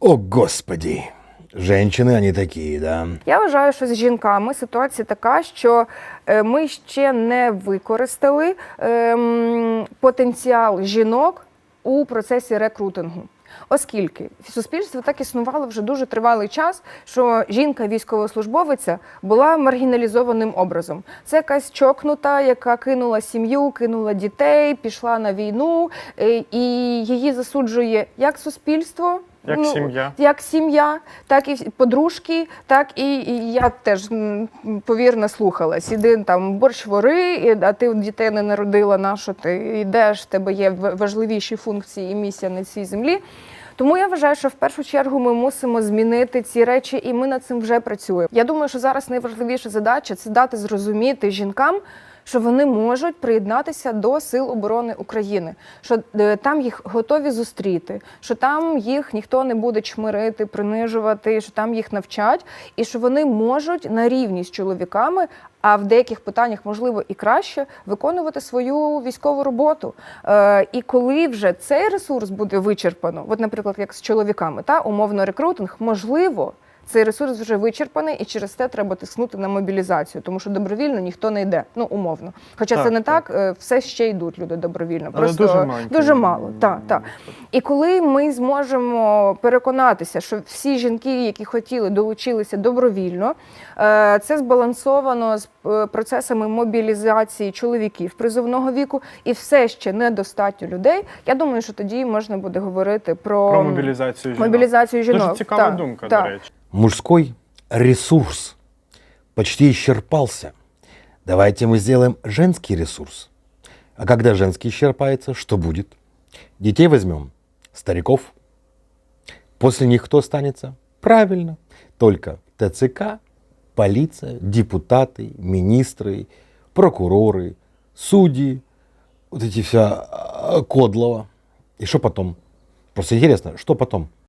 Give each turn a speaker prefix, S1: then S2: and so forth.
S1: О, Господи! Женщины они такие, да.
S2: Я вважаю, що з жінками ситуація така, що е, ми ще не використали ем, потенціал жінок у процесі рекрутингу. Оскільки суспільство так існувало вже дуже тривалий час, що жінка військовослужбовиця була маргіналізованим образом. Це якась чокнута, яка кинула сім'ю, кинула дітей, пішла на війну, е, і її засуджує як суспільство.
S3: Як сім'я.
S2: Як сім'я, так і подружки, так і, і я теж повірно слухалась. Іди там борщ вори, і- а ти дітей не народила, на що ти йдеш, в тебе є важливіші функції і місія на цій землі. Тому я вважаю, що в першу чергу ми мусимо змінити ці речі, і ми над цим вже працюємо. Я думаю, що зараз найважливіша задача це дати зрозуміти жінкам, що вони можуть приєднатися до сил оборони України, що е, там їх готові зустріти, що там їх ніхто не буде чмирити, принижувати, що там їх навчать, і що вони можуть на рівні з чоловіками, а в деяких питаннях можливо і краще виконувати свою військову роботу. Е, і коли вже цей ресурс буде вичерпано, от, наприклад, як з чоловіками, та умовно рекрутинг, можливо. Цей ресурс вже вичерпаний, і через це треба тиснути на мобілізацію, тому що добровільно ніхто не йде. Ну умовно. Хоча
S3: Так,
S2: це не
S3: так.
S2: так, е, все ще йдуть люди добровільно.
S3: Але
S2: Просто
S3: дуже
S2: дуже мало. Так, так. І коли ми зможемо переконатися, що всі жінки, які хотіли, долучилися добровільно, е, це збалансовано з е, процесами мобілізації чоловіків призовного віку, і все ще недостатньо людей. Я думаю, що тоді можна буде говорити про,
S3: Про мобілізацію жінок.
S2: мобілізацію жінок.
S3: Дуже цікава
S2: Так,
S3: думка,
S2: так.
S3: до речі.
S1: Мужской ресурс почти исчерпался. Давайте мы сделаем женский ресурс. А когда женский исчерпается, что будет? Детей возьмем, стариков. После них кто останется? Правильно, только ТЦК, полиция, депутаты, министры, прокуроры, судьи, вот эти вся а, Кодлова. И что потом? Просто интересно, что потом?